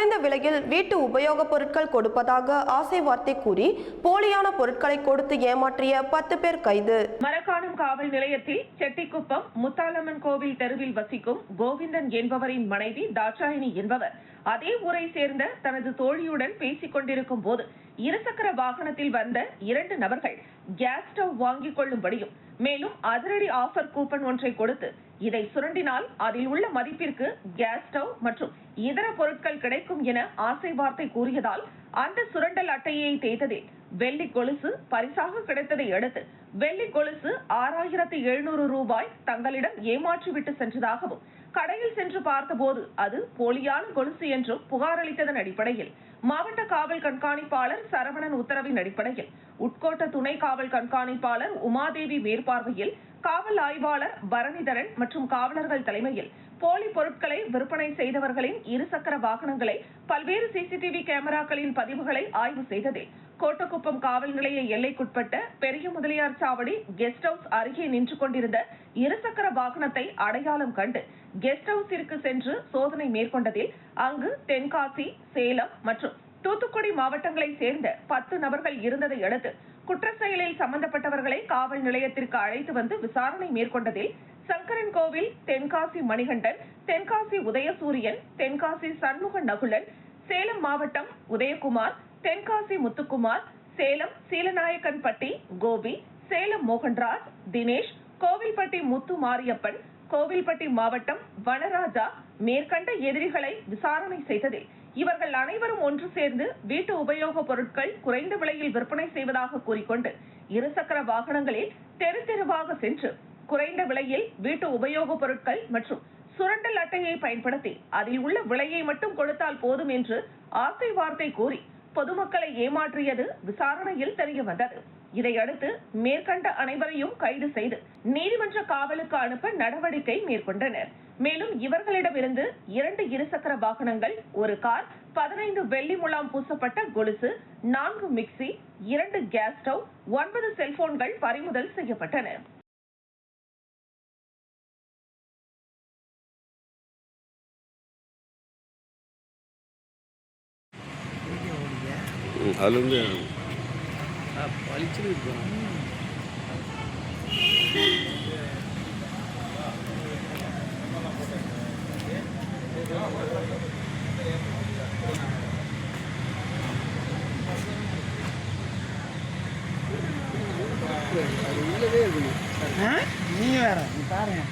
குறைந்த விலையில் வீட்டு உபயோகப் பொருட்கள் கொடுப்பதாக ஆசை வார்த்தை கூறி போலியான பொருட்களை கொடுத்து ஏமாற்றிய பத்து பேர் கைது. மரக்காணம் காவல் நிலையத்தில் செட்டிக்குப்பம் முத்தாலம்மன் கோவில் தெருவில் வசிக்கும் கோவிந்தன் என்பவரின் மனைவி தாட்சாயணி என்பவர் அதே ஊரை சேர்ந்த தனது தோழியுடன் பேசிக் கொண்டிருக்கும் போது இருசக்கர வாகனத்தில் வந்த இரண்டு நபர்கள் கேஸ் ஸ்டவ் வாங்கிக் கொள்ளும்படியும் மேலும் அதிரடி ஆஃபர் கூப்பன் ஒன்றை கொடுத்து இதை சுரண்டினால் அதில் உள்ள மதிப்பிற்கு கேஸ் ஸ்டவ் மற்றும் இதர பொருட்கள் கிடைக்கும் என ஆசை வார்த்தை கூறியதால் அந்த சுரண்டல் அட்டையை தேய்த்ததில் வெள்ளி கொலுசு பரிசாக கிடைத்ததை அடுத்து வெள்ளி கொலுசு ஆறாயிரத்தி எழுநூறு ரூபாய் தங்களிடம் ஏமாற்றிவிட்டு சென்றதாகவும் கடையில் சென்று பார்த்தபோது அது போலியான கொலுசு என்றும் புகார் அளித்ததன் அடிப்படையில் மாவட்ட காவல் கண்காணிப்பாளர் சரவணன் உத்தரவின் அடிப்படையில் உட்கோட்ட துணை காவல் கண்காணிப்பாளர் உமாதேவி மேற்பார்வையில் காவல் ஆய்வாளர் பரணிதரன் மற்றும் காவலர்கள் தலைமையில் போலி பொருட்களை விற்பனை செய்தவர்களின் இருசக்கர வாகனங்களை பல்வேறு சிசிடிவி கேமராக்களின் பதிவுகளை ஆய்வு செய்ததில் கோட்டக்குப்பம் காவல் நிலைய எல்லைக்குட்பட்ட பெரிய முதலியார் சாவடி கெஸ்ட் ஹவுஸ் அருகே நின்று கொண்டிருந்த இருசக்கர வாகனத்தை அடையாளம் கண்டு கெஸ்ட் ஹவுஸிற்கு சென்று சோதனை மேற்கொண்டதில் அங்கு தென்காசி சேலம் மற்றும் தூத்துக்குடி மாவட்டங்களைச் சேர்ந்த பத்து நபர்கள் இருந்ததை அடுத்து குற்ற செயலில் சம்பந்தப்பட்டவர்களை காவல் நிலையத்திற்கு அழைத்து வந்து விசாரணை மேற்கொண்டதில் சங்கரன் கோவில் தென்காசி மணிகண்டன் தென்காசி உதயசூரியன் தென்காசி சண்முக நகுலன் சேலம் மாவட்டம் உதயகுமார் தென்காசி முத்துக்குமார் சேலம் சீலநாயக்கன்பட்டி கோபி சேலம் மோகன்ராஜ் தினேஷ் கோவில்பட்டி முத்து மாரியப்பன் கோவில்பட்டி மாவட்டம் வனராஜா மேற்கண்ட எதிரிகளை விசாரணை செய்ததில் இவர்கள் அனைவரும் ஒன்று சேர்ந்து வீட்டு உபயோகப் பொருட்கள் குறைந்த விலையில் விற்பனை செய்வதாக கூறிக்கொண்டு இருசக்கர வாகனங்களில் தெரு தெருவாக சென்று குறைந்த விலையில் வீட்டு உபயோகப் பொருட்கள் மற்றும் சுரண்டல் அட்டையை பயன்படுத்தி அதில் உள்ள விலையை மட்டும் கொடுத்தால் போதும் என்று ஆசை வார்த்தை கூறி பொதுமக்களை ஏமாற்றியது விசாரணையில் தெரிய வந்தது. இதையடுத்து மேற்கண்ட அனைவரையும் கைது செய்து நீதிமன்ற காவலுக்கு அனுப்ப நடவடிக்கை மேற்கொண்டனர். மேலும் இவர்களிடமிருந்து இரண்டு இருசக்கர வாகனங்கள் ஒரு கார் பதினைந்து வெள்ளி முலாம் பூசப்பட்ட கொலுசு நான்கு மிக்சி இரண்டு கேஸ் ஸ்டவ் ஒன்பது செல்போன்கள் பறிமுதல் செய்யப்பட்டன. ம், அதுல இருந்து பளிச்சுன்னு இருக்கும் அது உள்ளவே இருக்கணும் நீ வேற நீ பாருங்க.